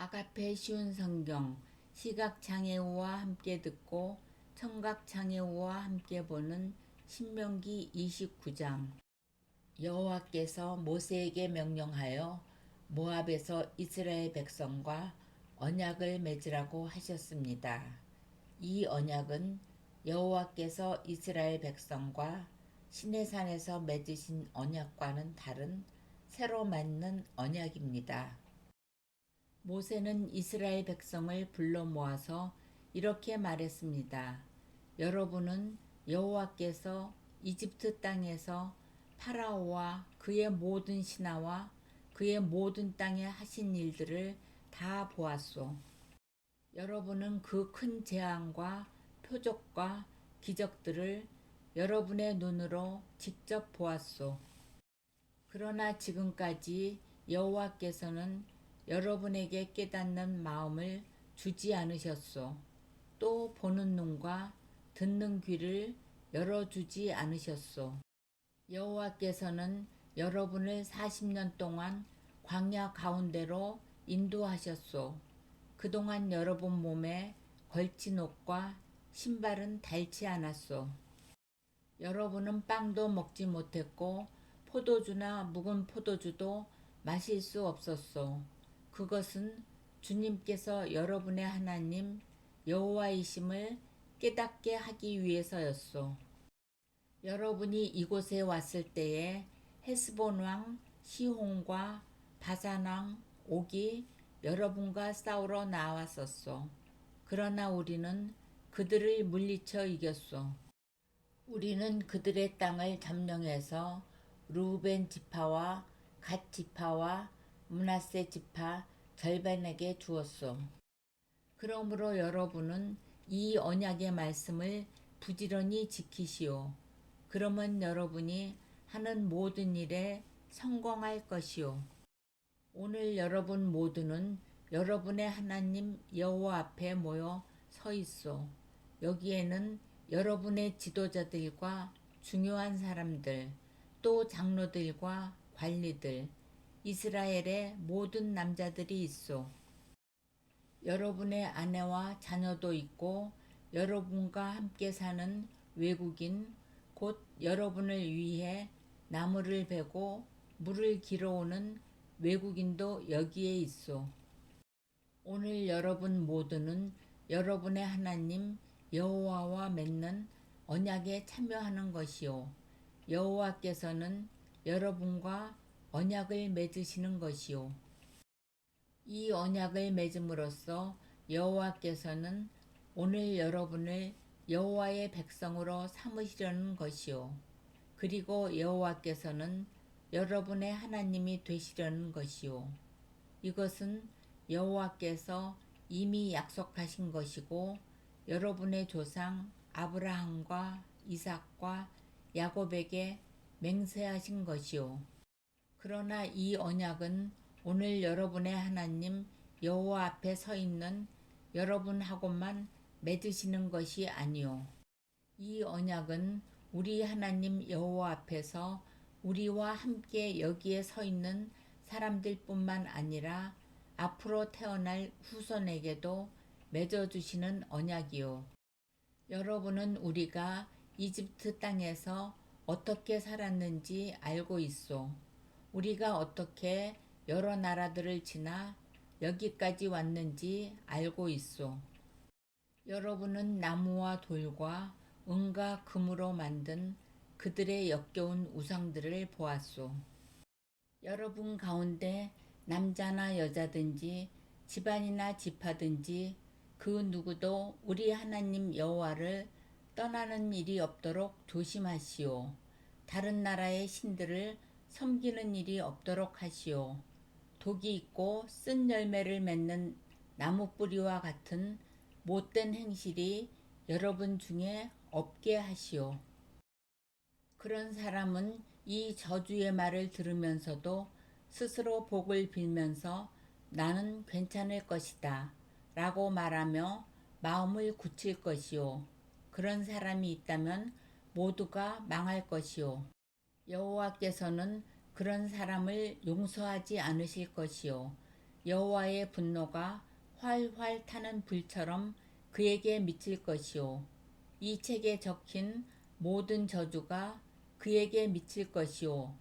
아가페 쉬운 성경 시각장애우와 함께 듣고 청각장애우와 함께 보는 신명기 29장 여호와께서 모세에게 명령하여 모압에서 이스라엘 백성과 언약을 맺으라고 하셨습니다. 이 언약은 여호와께서 이스라엘 백성과 시내산에서 맺으신 언약과는 다른 새로 맞는 언약입니다. 모세는 이스라엘 백성을 불러 모아서 이렇게 말했습니다. 여러분은 여호와께서 이집트 땅에서 파라오와 그의 모든 신하와 그의 모든 땅에 하신 일들을 다 보았소. 여러분은 그 큰 재앙과 표적과 기적들을 여러분의 눈으로 직접 보았소. 그러나 지금까지 여호와께서는 여러분에게 깨닫는 마음을 주지 않으셨소. 또 보는 눈과 듣는 귀를 열어주지 않으셨소. 여호와께서는 여러분을 40년 동안 광야 가운데로 인도하셨소. 그동안 여러분 몸에 걸친 옷과 신발은 닳지 않았소. 여러분은 빵도 먹지 못했고 포도주나 묵은 포도주도 마실 수 없었소. 그것은 주님께서 여러분의 하나님 여호와이심을 깨닫게 하기 위해서였소. 여러분이 이곳에 왔을 때에 헤스본 왕 시혼과 바산 왕 옥이 여러분과 싸우러 나왔었소. 그러나 우리는 그들을 물리쳐 이겼소. 우리는 그들의 땅을 점령해서 루벤 지파와 갓 지파와 문하세 지파 절반에게 주었소. 그러므로 여러분은 이 언약의 말씀을 부지런히 지키시오. 그러면 여러분이 하는 모든 일에 성공할 것이오. 오늘 여러분 모두는 여러분의 하나님 여호와 앞에 모여 서 있소. 여기에는 여러분의 지도자들과 중요한 사람들, 또 장로들과 관리들, 이스라엘의 모든 남자들이 있소. 여러분의 아내와 자녀도 있고 여러분과 함께 사는 외국인, 곧 여러분을 위해 나무를 베고 물을 길어오는 외국인도 여기에 있소. 오늘 여러분 모두는 여러분의 하나님 여호와와 맺는 언약에 참여하는 것이요. 여호와께서는 여러분과 언약을 맺으시는 것이요. 이 언약을 맺음으로써 여호와께서는 오늘 여러분을 여호와의 백성으로 삼으시려는 것이요. 그리고 여호와께서는 여러분의 하나님이 되시려는 것이요. 이것은 여호와께서 이미 약속하신 것이고 여러분의 조상 아브라함과 이삭과 야곱에게 맹세하신 것이요. 그러나 이 언약은 오늘 여러분의 하나님 여호와 앞에 서 있는 여러분하고만 맺으시는 것이 아니요. 이 언약은 우리 하나님 여호와 앞에서 우리와 함께 여기에 서 있는 사람들뿐만 아니라 앞으로 태어날 후손에게도 맺어주시는 언약이요. 여러분은 우리가 이집트 땅에서 어떻게 살았는지 알고 있소. 우리가 어떻게 여러 나라들을 지나 여기까지 왔는지 알고 있소. 여러분은 나무와 돌과 은과 금으로 만든 그들의 역겨운 우상들을 보았소. 여러분 가운데 남자나 여자든지 집안이나 집하든지 그 누구도 우리 하나님 여호와를 떠나는 일이 없도록 조심하시오. 다른 나라의 신들을 섬기는 일이 없도록 하시오. 독이 있고 쓴 열매를 맺는 나무 뿌리와 같은 못된 행실이 여러분 중에 없게 하시오. 그런 사람은 이 저주의 말을 들으면서도 스스로 복을 빌면서 나는 괜찮을 것이다. 라고 말하며 마음을 굳힐 것이요. 그런 사람이 있다면 모두가 망할 것이요. 여호와께서는 그런 사람을 용서하지 않으실 것이요. 여호와의 분노가 활활 타는 불처럼 그에게 미칠 것이요. 이 책에 적힌 모든 저주가 그에게 미칠 것이요.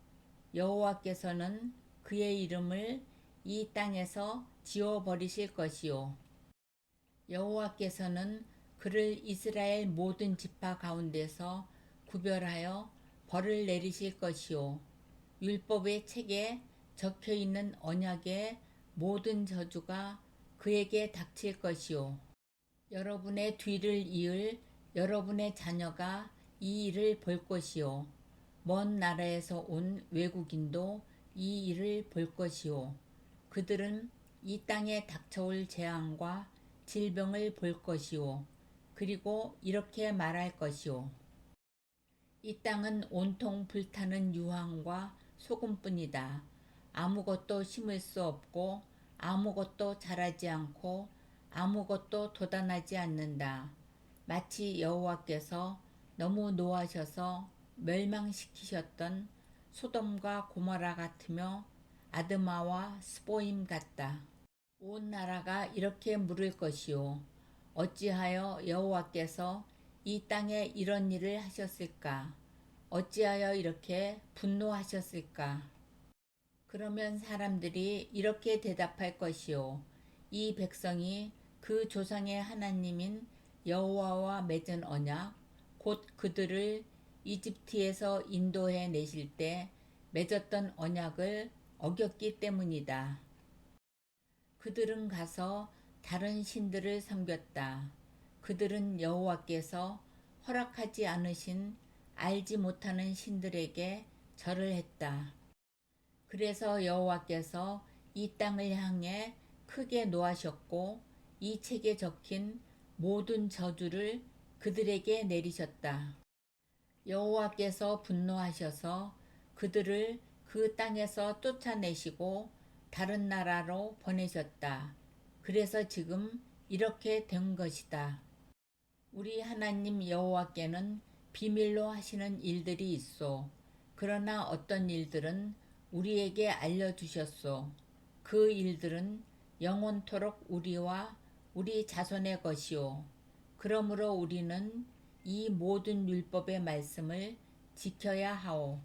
여호와께서는 그의 이름을 이 땅에서 지워 버리실 것이요. 여호와께서는 그를 이스라엘 모든 지파 가운데서 구별하여 벌을 내리실 것이요. 율법의 책에 적혀 있는 언약의 모든 저주가 그에게 닥칠 것이요. 여러분의 뒤를 이을 여러분의 자녀가 이 일을 볼 것이요. 먼 나라에서 온 외국인도 이 일을 볼 것이요. 그들은 이 땅에 닥쳐올 재앙과 질병을 볼 것이요. 그리고 이렇게 말할 것이요 이 땅은 온통 불타는 유황과 소금뿐이다. 아무것도 심을 수 없고 아무것도 자라지 않고 아무것도 돋아나지 않는다. 마치 여호와께서 너무 노하셔서 멸망시키셨던 소돔과 고모라 같으며 아드마와 스보임 같다. 온 나라가 이렇게 물을 것이요 어찌하여 여호와께서 이 땅에 이런 일을 하셨을까? 어찌하여 이렇게 분노하셨을까? 그러면 사람들이 이렇게 대답할 것이요. 이 백성이 그 조상의 하나님인 여호와와 맺은 언약, 곧 그들을 이집트에서 인도해 내실 때 맺었던 언약을 어겼기 때문이다. 그들은 가서 다른 신들을 섬겼다. 그들은 여호와께서 허락하지 않으신 알지 못하는 신들에게 절을 했다. 그래서 여호와께서 이 땅을 향해 크게 노하셨고 이 책에 적힌 모든 저주를 그들에게 내리셨다. 여호와께서 분노하셔서 그들을 그 땅에서 쫓아내시고 다른 나라로 보내셨다. 그래서 지금 이렇게 된 것이다. 우리 하나님 여호와께는 비밀로 하시는 일들이 있어. 그러나 어떤 일들은 우리에게 알려주셨소. 그 일들은 영원토록 우리와 우리 자손의 것이요. 그러므로 우리는 이 모든 율법의 말씀을 지켜야 하오.